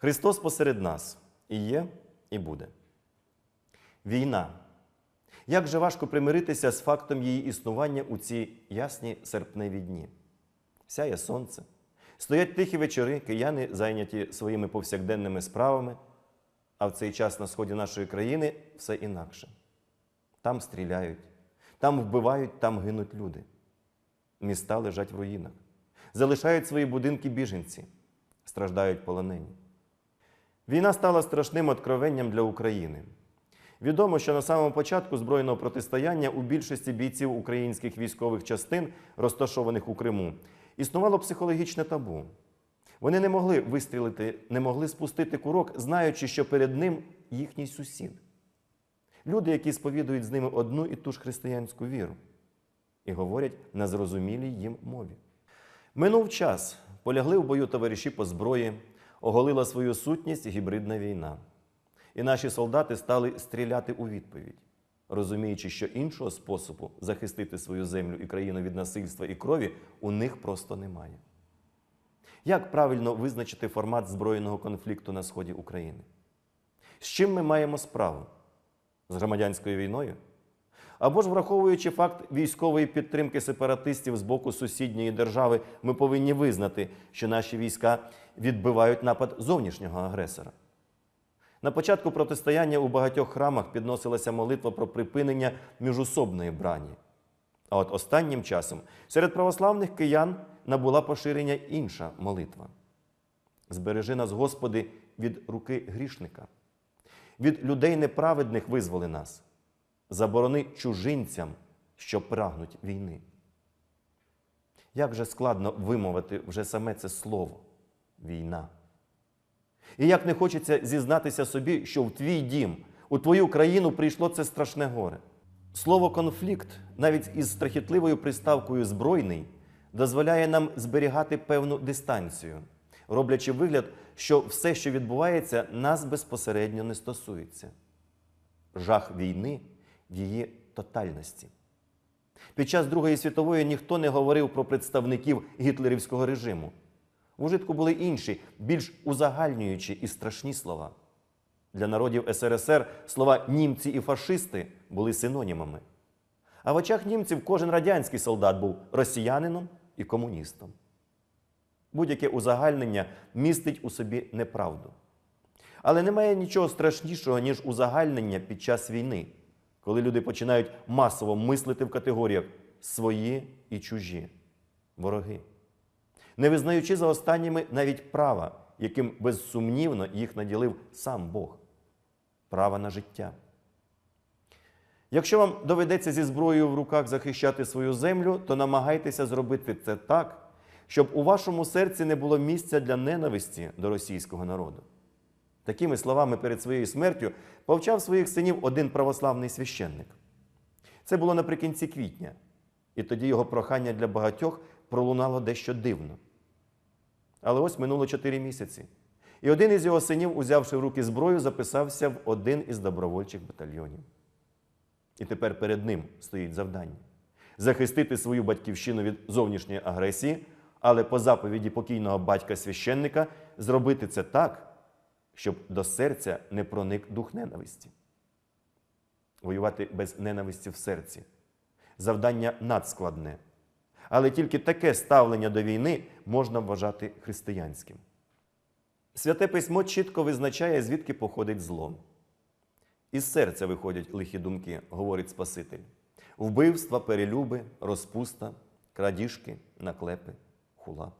Христос посеред нас і є, і буде. Війна. Як же важко примиритися з фактом її існування у ці ясні серпневі дні? Сяє сонце. Стоять тихі вечори, кияни зайняті своїми повсякденними справами, а в цей час на сході нашої країни все інакше. Там стріляють, там вбивають, там гинуть люди. Міста лежать в руїнах, залишають свої будинки біженці, страждають полонені. Війна стала страшним откровенням для України. Відомо, що на самому початку збройного протистояння у більшості бійців українських військових частин, розташованих у Криму, існувало психологічне табу. Вони не могли вистрілити, не могли спустити курок, знаючи, що перед ним їхній сусід. Люди, які сповідують з ними одну і ту ж християнську віру і говорять на зрозумілій їм мові. Минув час, полягли в бою товариші по зброї, оголила свою сутність гібридна війна. І наші солдати стали стріляти у відповідь, розуміючи, що іншого способу захистити свою землю і країну від насильства і крові у них просто немає. Як правильно визначити формат збройного конфлікту на сході України? З чим ми маємо справу? З громадянською війною? Або ж, враховуючи факт військової підтримки сепаратистів з боку сусідньої держави, ми повинні визнати, що наші війська відбивають напад зовнішнього агресора. На початку протистояння у багатьох храмах підносилася молитва про припинення міжусобної брані. А от останнім часом серед православних киян набула поширення інша молитва. Збережи нас, Господи, від руки грішника, від людей неправедних визволи нас, заборони чужинцям, що прагнуть війни. Як же складно вимовити вже саме це слово війна. І як не хочеться зізнатися собі, що в твій дім, у твою країну прийшло це страшне горе. Слово конфлікт, навіть із страхітливою приставкою збройний, дозволяє нам зберігати певну дистанцію, роблячи вигляд, що все, що відбувається, нас безпосередньо не стосується. Жах війни в її тотальності. Під час Другої світової ніхто не говорив про представників гітлерівського режиму. В ужитку були інші, більш узагальнюючі і страшні слова. Для народів СРСР слова німці і фашисти були синонімами. А в очах німців кожен радянський солдат був росіянином і комуністом. Будь-яке узагальнення містить у собі неправду. Але немає нічого страшнішого, ніж узагальнення під час війни, коли люди починають масово мислити в категоріях свої і чужі, вороги не визнаючи за останніми навіть права, яким безсумнівно їх наділив сам Бог права на життя. Якщо вам доведеться зі зброєю в руках захищати свою землю, то намагайтеся зробити це так, щоб у вашому серці не було місця для ненависті до російського народу. Такими словами перед своєю смертю повчав своїх синів один православний священник. Це було наприкінці квітня, і тоді його прохання для багатьох пролунало дещо дивно. Але ось минуло чотири місяці. І один із його синів, узявши в руки зброю, записався в один із добровольчих батальйонів. І тепер перед ним стоїть завдання захистити свою батьківщину від зовнішньої агресії, але по заповіді покійного батька священника зробити це так, щоб до серця не проник дух ненависті. Воювати без ненависті в серці. Завдання надскладне. Але тільки таке ставлення до війни можна вважати християнським. Святе письмо чітко визначає, звідки походить зло. Із серця виходять лихі думки, говорить Спаситель. Вбивства, перелюби, розпуста, крадіжки, наклепи, хула.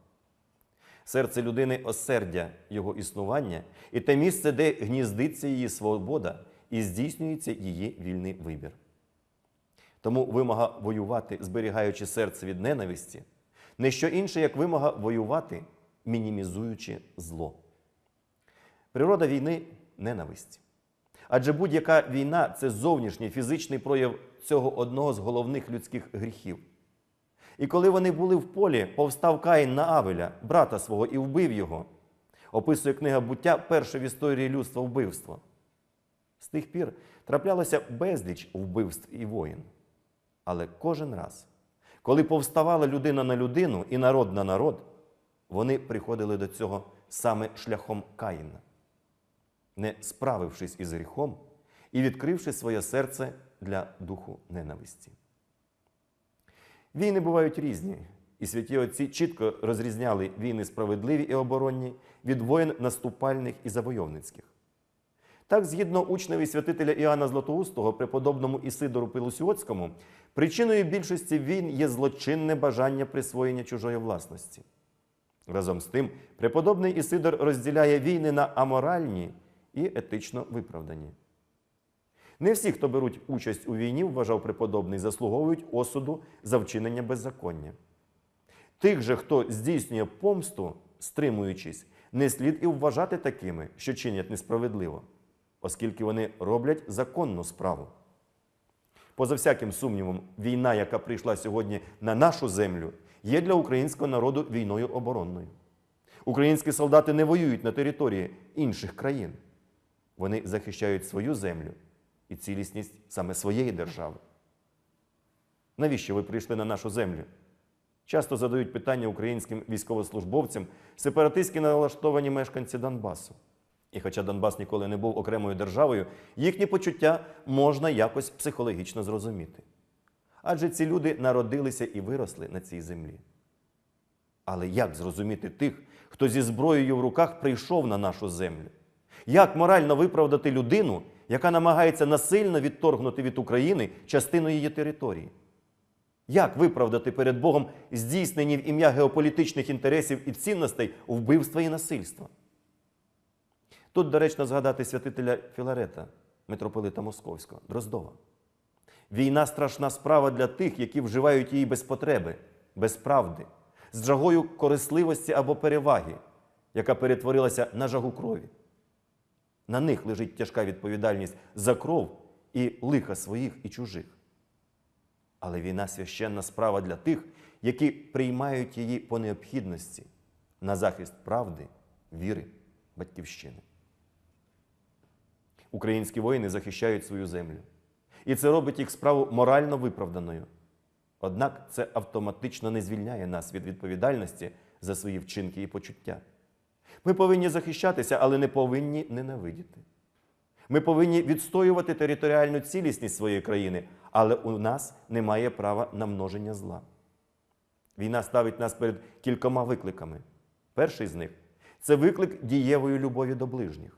Серце людини осердя його існування і те місце, де гніздиться її свобода і здійснюється її вільний вибір. Тому вимога воювати, зберігаючи серце від ненависті, не що інше, як вимога воювати, мінімізуючи зло. Природа війни ненависть. Адже будь-яка війна це зовнішній фізичний прояв цього одного з головних людських гріхів. І коли вони були в полі, повстав Каїн на Авеля, брата свого, і вбив його. Описує книга буття перше в історії людства вбивство. З тих пір траплялося безліч вбивств і воїн. Але кожен раз, коли повставала людина на людину і народ на народ, вони приходили до цього саме шляхом Каїна. не справившись із гріхом і відкривши своє серце для духу ненависті. Війни бувають різні, і святі отці чітко розрізняли війни справедливі і оборонні від воїн наступальних і завойовницьких. Так, згідно учневі святителя Іоанна Златоустого, преподобному Ісидору Пилусіоцькому, причиною більшості війн є злочинне бажання присвоєння чужої власності. Разом з тим, преподобний Ісидор розділяє війни на аморальні і етично виправдані. Не всі, хто беруть участь у війні, вважав преподобний, заслуговують осуду за вчинення беззаконня. Тих же, хто здійснює помсту, стримуючись, не слід і вважати такими, що чинять несправедливо, оскільки вони роблять законну справу. Поза всяким сумнівом, війна, яка прийшла сьогодні на нашу землю, є для українського народу війною оборонною. Українські солдати не воюють на території інших країн. Вони захищають свою землю і цілісність саме своєї держави. Навіщо ви прийшли на нашу землю? Часто задають питання українським військовослужбовцям, сепаратистськи налаштовані мешканці Донбасу. І хоча Донбас ніколи не був окремою державою, їхні почуття можна якось психологічно зрозуміти. Адже ці люди народилися і виросли на цій землі. Але як зрозуміти тих, хто зі зброєю в руках прийшов на нашу землю? Як морально виправдати людину, яка намагається насильно відторгнути від України частину її території? Як виправдати перед Богом здійснені в ім'я геополітичних інтересів і цінностей вбивства і насильства? Тут доречно згадати святителя Філарета, митрополита Московського, Дроздова. Війна страшна справа для тих, які вживають її без потреби, без правди, з жагою корисливості або переваги, яка перетворилася на жагу крові. На них лежить тяжка відповідальність за кров і лиха своїх і чужих. Але війна священна справа для тих, які приймають її по необхідності на захист правди, віри, батьківщини. Українські воїни захищають свою землю. І це робить їх справу морально виправданою. Однак це автоматично не звільняє нас від відповідальності за свої вчинки і почуття. Ми повинні захищатися, але не повинні ненавидіти. Ми повинні відстоювати територіальну цілісність своєї країни, але у нас немає права на множення зла. Війна ставить нас перед кількома викликами. Перший з них це виклик дієвої любові до ближніх.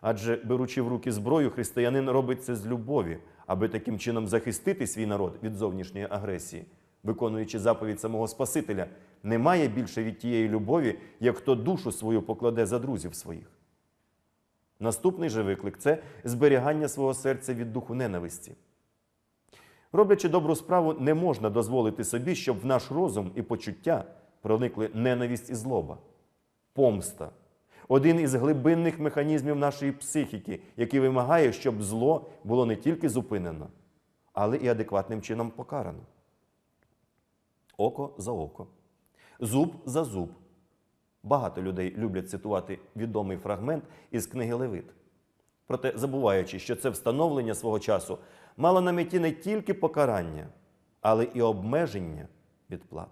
Адже, беручи в руки зброю, християнин робить це з любові, аби таким чином захистити свій народ від зовнішньої агресії, виконуючи заповідь самого Спасителя, немає більше від тієї любові, як хто душу свою покладе за друзів своїх. Наступний же виклик це зберігання свого серця від духу ненависті. Роблячи добру справу, не можна дозволити собі, щоб в наш розум і почуття проникли ненависть і злоба, помста. Один із глибинних механізмів нашої психіки, який вимагає, щоб зло було не тільки зупинено, але і адекватним чином покарано. Око за око, зуб за зуб. Багато людей люблять цитувати відомий фрагмент із книги Левит. Проте, забуваючи, що це встановлення свого часу мало на меті не тільки покарання, але і обмеження відплат.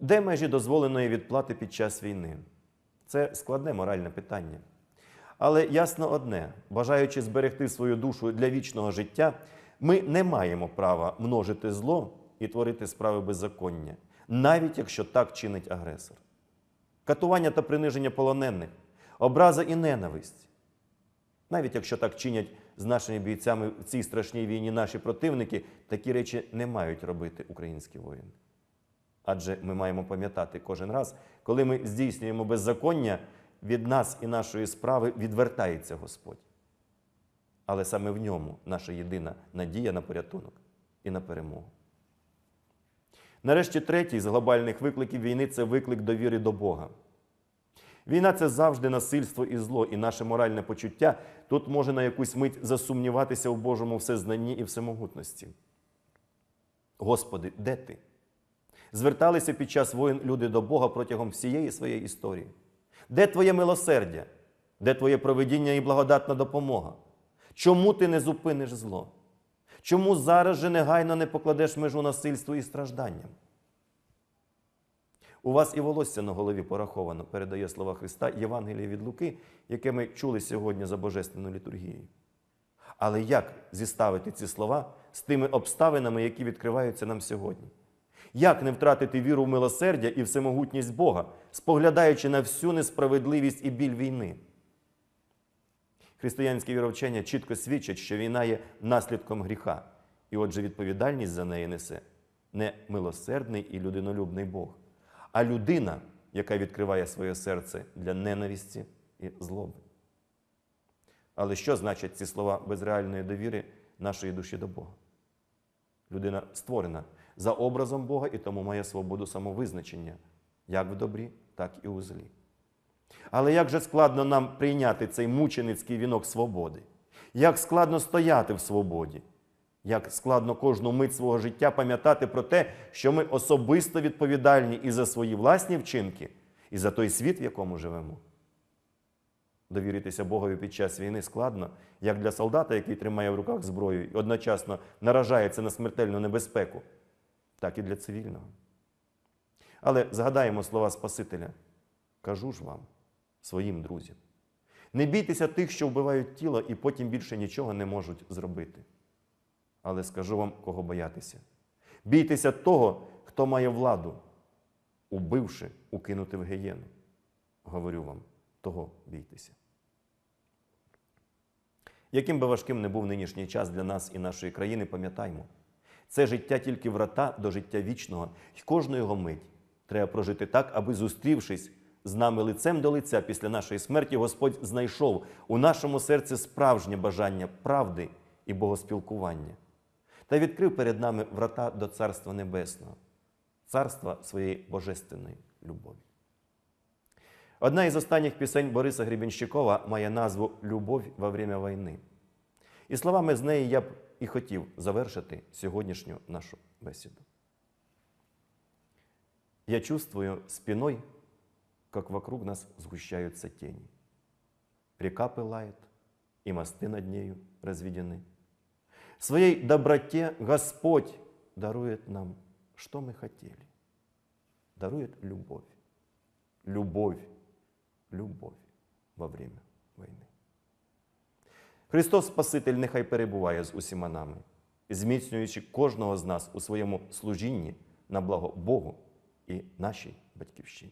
Де межі дозволеної відплати під час війни? Це складне моральне питання. Але ясно одне: бажаючи зберегти свою душу для вічного життя, ми не маємо права множити зло і творити справи беззаконня, навіть якщо так чинить агресор. Катування та приниження полонених, образа і ненависть. Навіть якщо так чинять з нашими бійцями в цій страшній війні наші противники, такі речі не мають робити українські воїни. Адже ми маємо пам'ятати кожен раз, коли ми здійснюємо беззаконня, від нас і нашої справи відвертається Господь. Але саме в ньому наша єдина надія на порятунок і на перемогу. Нарешті третій з глобальних викликів війни це виклик довіри до Бога. Війна це завжди насильство і зло, і наше моральне почуття тут може на якусь мить засумніватися у Божому всезнанні і всемогутності. Господи, де ти? Зверталися під час воїн люди до Бога протягом всієї своєї історії. Де Твоє милосердя? Де Твоє проведіння і благодатна допомога? Чому ти не зупиниш зло? Чому зараз же негайно не покладеш межу насильству і стражданням? У вас і волосся на голові пораховано, передає слова Христа Євангеліє від Луки, яке ми чули сьогодні за Божественною літургією. Але як зіставити ці слова з тими обставинами, які відкриваються нам сьогодні? Як не втратити віру в милосердя і всемогутність Бога, споглядаючи на всю несправедливість і біль війни? Християнське віровчення чітко свідчить, що війна є наслідком гріха, і отже, відповідальність за неї несе не милосердний і людинолюбний Бог, а людина, яка відкриває своє серце для ненависті і злоби. Але що значать ці слова без реальної довіри нашої душі до Бога? Людина створена за образом Бога і тому має свободу самовизначення, як в добрі, так і у злі. Але як же складно нам прийняти цей мученицький вінок свободи? Як складно стояти в свободі? Як складно кожну мить свого життя пам'ятати про те, що ми особисто відповідальні і за свої власні вчинки, і за той світ, в якому живемо? Довіритися Богові під час війни складно, як для солдата, який тримає в руках зброю і одночасно наражається на смертельну небезпеку, так і для цивільного. Але згадаємо слова Спасителя. Кажу ж вам, своїм друзям. Не бійтеся тих, що вбивають тіло і потім більше нічого не можуть зробити. Але скажу вам, кого боятися. Бійтеся того, хто має владу, убивши, укинути в гієну. Говорю вам, того бійтеся. Яким би важким не був нинішній час для нас і нашої країни, пам'ятаймо, це життя тільки врата до життя вічного, і кожну його мить треба прожити так, аби зустрівшись з нами лицем до лиця після нашої смерті, Господь знайшов у нашому серці справжнє бажання правди і богоспілкування та відкрив перед нами врата до Царства Небесного, царства своєї божественної любові. Одна із останніх пісень Бориса Гребенщикова має назву Любов во время війни. І словами з неї я б і хотів завершити сьогоднішню нашу бесіду. Я чувствую спиной, как вокруг нас сгущаются тени. Река пылает, и мосты над нею разведены. В своей доброте Господь дарует нам, что мы хотели. Дарует любовь. Любовь, любовь во время війни. Христос Спаситель нехай перебуває з усіма нами, зміцнюючи кожного з нас у своєму служінні на благо Богу і нашій батьківщині.